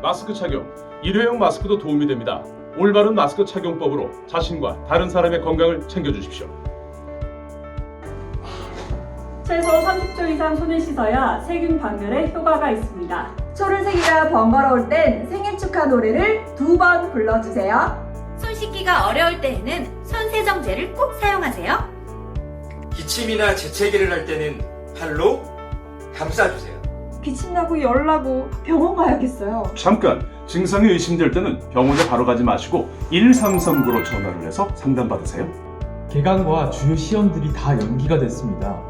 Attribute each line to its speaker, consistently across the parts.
Speaker 1: 마스크 착용. 일회용 마스크도 도움이 됩니다. 올바른 마스크 착용법으로 자신과 다른 사람의 건강을 챙겨주십시오.
Speaker 2: 최소 30초 이상 손을 씻어야 세균 박멸에 효과가 있습니다.
Speaker 3: 초를 세기가 번거로울 땐 생일 축하 노래를 두 번 불러주세요.
Speaker 4: 손 씻기가 어려울 때에는 손 세정제를 꼭 사용하세요.
Speaker 5: 기침이나 재채기를 할 때는 팔로 감싸주세요.
Speaker 3: 기침나고 열나고 병원 가야겠어요.
Speaker 1: 잠깐 증상이 의심될 때는 병원에 바로 가지 마시고 1339로 전화를 해서 상담받으세요.
Speaker 6: 개강과 주요 시험들이 다 연기가 됐습니다.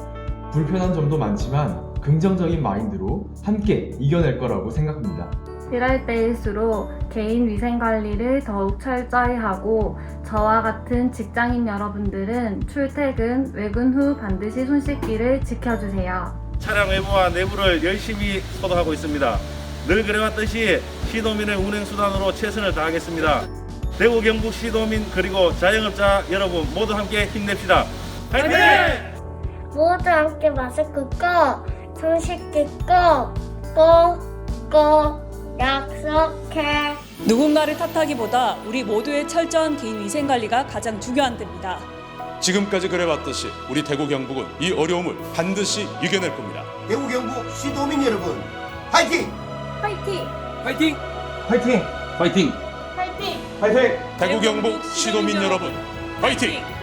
Speaker 6: 불편한 점도 많지만 긍정적인 마인드로 함께 이겨낼 거라고 생각합니다.
Speaker 7: 이럴 때일수록 개인 위생 관리를 더욱 철저히 하고 저와 같은 직장인 여러분들은 출퇴근, 외근 후 반드시 손 씻기를 지켜주세요.
Speaker 8: 차량 외부와 내부를 열심히 소독하고 있습니다. 늘 그래왔듯이 시도민의 운행수단으로 최선을 다하겠습니다. 대구 경북 시도민 그리고 자영업자 여러분 모두 함께 힘냅시다. 화이팅!
Speaker 9: 모두 함께 마스크 꺼, 손 씻기 꺼, 꺼, 꺼, 약속해.
Speaker 10: 누군가를 탓하기보다 우리 모두의 철저한 개인 위생 관리가 가장 중요한 때입니다.
Speaker 11: 지금까지 그래왔듯이 우리 대구 경북은 이 어려움을 반드시 이겨낼 겁니다.
Speaker 5: 대구 경북 시도민 여러분, 파이팅!
Speaker 7: 화이팅!
Speaker 6: 화이팅!
Speaker 1: 파이팅!
Speaker 9: 파이팅!
Speaker 11: 대구 경북 시도민 여러분, 화이팅!